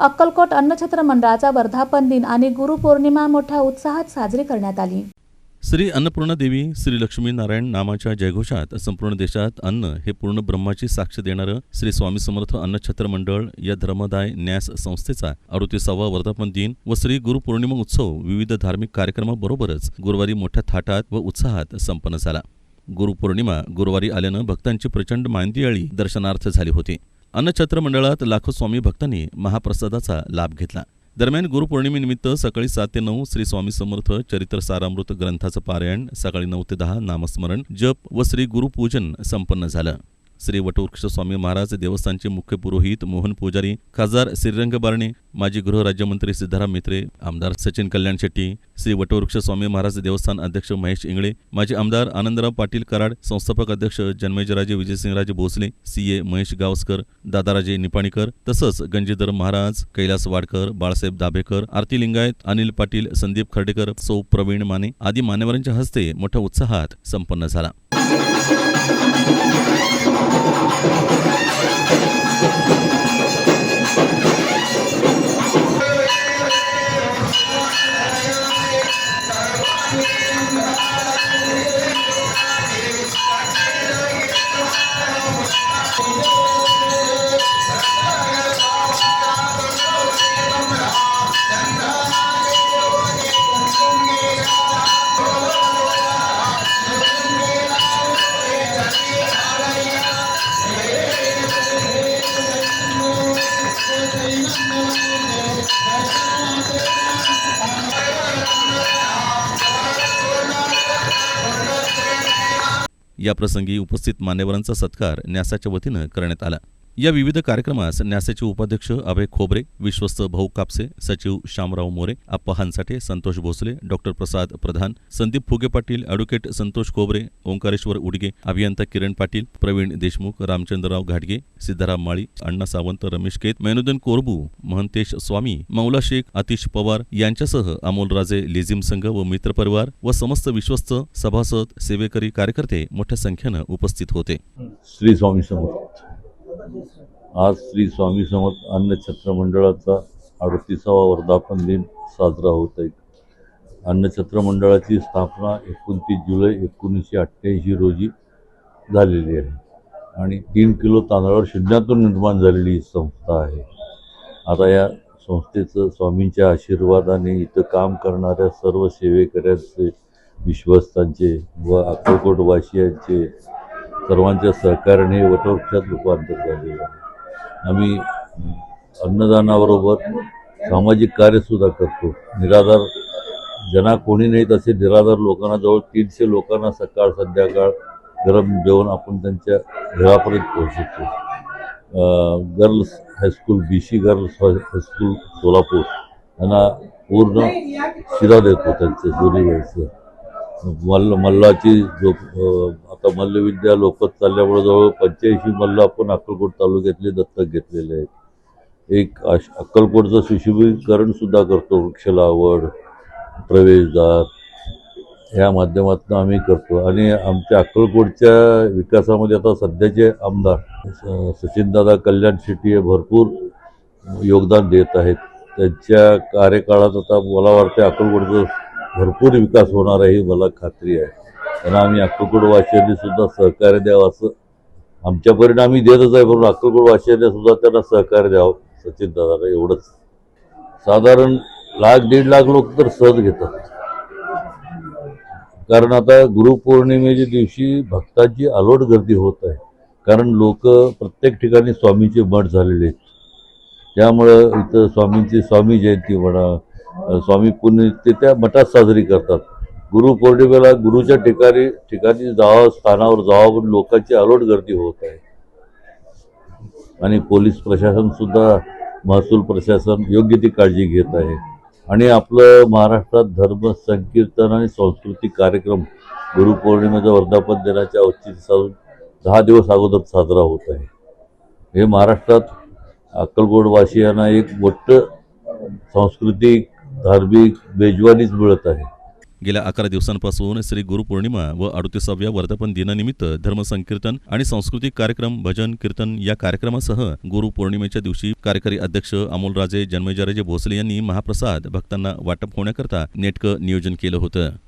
अक्कलकोट अन्नछत्र मंडळाचा वर्धापन दिन आणि गुरुपौर्णिमा मोठ्या उत्साहात साजरी करण्यात आली. श्री अन्नपूर्णा देवी श्री लक्ष्मी नारायण नामाच्या जयघोषात संपूर्ण देशात अन्न हे पूर्ण ब्रह्माची साक्ष देणारं श्री स्वामी समर्थ अन्नछत्र मंडळ या धर्मदाय न्यास संस्थेचा अडुतीसावा वर्धापन दिन व श्री गुरुपौर्णिमा उत्सव विविध धार्मिक कार्यक्रमाबरोबरच गुरुवारी मोठ्या थाटात व उत्साहात संपन्न झाला. गुरुपौर्णिमा गुरुवारी आल्यानं भक्तांची प्रचंड मांदियाळी दर्शनार्थ झाली होती. अन्नछत्र मंडळात लाखो स्वामी भक्तांनी महाप्रसादाचा लाभ घेतला. दरम्यान गुरुपौर्णिमेनिमित्त सकाळी सात ते नऊ श्री स्वामी समर्थ चरित्र सारामृत ग्रंथाचं पारायण सकाळी नऊ ते दहा नामस्मरण जप व श्री गुरुपूजन संपन्न झालं. श्री वटवृक्ष स्वामी महाराज देवस्थानचे मुख्य पुरोहित मोहन पुजारी खासदार श्रीरंग बारणे माजी गृहराज्यमंत्री सिद्धाराम मित्रे आमदार सचिन कल्याण शेट्टी श्री वटवृक्ष स्वामी महाराज देवस्थान अध्यक्ष महेश इंगळे माजी आमदार आनंदराव पाटील कराड संस्थापक अध्यक्ष जन्मेजराजे विजयसिंहराजे भोसले सी ए महेश गावस्कर दादाराजे निपाणीकर तसंच गंजीधर महाराज कैलास वाडकर बाळासाहेब दाभेकर आरती लिंगायत अनिल पाटील संदीप खर्डेकर सौ प्रवीण माने आदी मान्यवरांच्या हस्ते मोठ्या उत्साहात संपन्न झाला. Thank you. याप्रसंगी उपस्थित मान्यवरांचा सत्कार न्यासाच्या वतीनं करण्यात आला. या विविध कार्यक्रमास न्यासाचे उपाध्यक्ष अभय खोबरे विश्वस्त भाऊ कापसे सचिव श्यामराव मोरे आप्पा हानसाटे संतोष भोसले डॉक्टर प्रसाद प्रधान संदीप फुगे पाटील अॅडव्होकेट संतोष खोबरे ओंकारेश्वर उडगे अभियंता किरण पाटील प्रवीण देशमुख रामचंद्रराव घाटगे सिद्धाराम माळी अण्णा सावंत रमेश केत मैनुद्दीन कोरबू महंतेश स्वामी मौला शेख आतिश पवार यांच्यासह अमोलराजे लेझिम संघ व मित्रपरिवार व समस्त विश्वस्त सभासद सेवेकरी कार्यकर्ते मोठ्या संख्येनं उपस्थित होते. श्री स्वामी समर्थ. आज श्री स्वामी समर्थ अन्न छत्र मंडळाचा अडतीसावा वर्धापन दिन साजरा होत आहे. अन्न छत्र मंडळाची स्थापना एकोणतीस जुलै एकोणीसशे अठ्ठ्याऐंशी रोजी झालेली आहे. आणि तीन किलो तांदळावर शून्यातून निर्माण झालेली ही संस्था आहे. आता या संस्थेचं स्वामींच्या आशीर्वादाने इथं काम करणाऱ्या सर्व सेवेकऱ्यांचे विश्वस्तांचे व अक्कलकोटवासियांचे सर्वांच्या सहकार्याने वटवृक्षात रूपांतर झालेलं आहे. आम्ही अन्नदानाबरोबर सामाजिक कार्यसुद्धा करतो. निराधार ज्यांना कोणी नाही तसे निराधार लोकांना जवळ तीनशे लोकांना सकाळ संध्याकाळ गरम जेवण आपण त्यांच्या घरापर्यंत पोहोचवतो. Girls high school B C girls high school Solapur यांना पूर्ण शिरा देतो त्यांचं दोन्ही वेळेचं. मल्ल मल्लाची जो आता मल्लविद्या लोकत चालल्यामुळे जवळ पंच्याऐंशी मल्ल आपण अक्कलकोट तालुक्यातले दत्तक घेतलेले आहेत. एक अश अक्कलकोटचं सुशोभीकरण सुद्धा करतो वृक्ष लावड प्रवेशद्वार. ह्या माध्यमातून आम्ही करतो. आणि आमच्या अक्कलकोटच्या विकासामध्ये आता सध्याचे आमदार स- सचिनदादा कल्याण शेट्टी हे भरपूर योगदान देत आहेत. त्यांच्या कार्यकाळात आता मला वाटते अक्कलकोटचं भरपूर विकास होणार आहे ही मला खात्री आहे. त्यांना आम्ही अक्कलकोटवासियांनी सुद्धा सहकार्य द्यावं असं आमच्या परिणामी देतच आहे म्हणून अक्कलकोटवासियांनी सुद्धा त्यांना सहकार्य द्यावं सचिन दादाला एवढंच. साधारण लाख दीड लाख लोक तर सहज घेतात. कारण आता गुरुपौर्णिमेच्या दिवशी भक्तांची अलोट गर्दी होत आहे. कारण लोक प्रत्येक ठिकाणी स्वामीचे मठ झालेले आहेत. त्यामुळं इथं स्वामींची स्वामी जयंती म्हणा स्वामी पुण्य ते त्या मठात साजरी करतात. गुरुपौर्णिमेला गुरुच्या ठिकाणी ठिकाणी जावं स्थानावर जावं पण लोकांची अलोट गर्दी होत आहे. आणि पोलीस प्रशासन सुद्धा महसूल प्रशासन योग्य ती काळजी घेत आहे. आणि आपलं महाराष्ट्रात धर्म संकीर्तन आणि सांस्कृतिक कार्यक्रम गुरुपौर्णिमेचा वर्धापन दिनाच्या औचित्य साधून दहा दिवस अगोदर साजरा होत आहे. हे महाराष्ट्रात अक्कलकोटवासियांना एक मोठं सांस्कृतिक धार्मिक मेजवानीच मिळत आहे. गेल्या अकरा दिवसांपासून श्री गुरुपौर्णिमा व अडतीसाव्या वर्धापन दिनानिमित्त धर्मसंकीर्तन आणि सांस्कृतिक कार्यक्रम भजन कीर्तन या कार्यक्रमासह गुरुपौर्णिमेच्या दिवशी कार्यकारी अध्यक्ष अमोलराजे जन्मेजराजे भोसले यांनी महाप्रसाद भक्तांना वाटप होण्याकरता नेटकं नियोजन केलं होतं.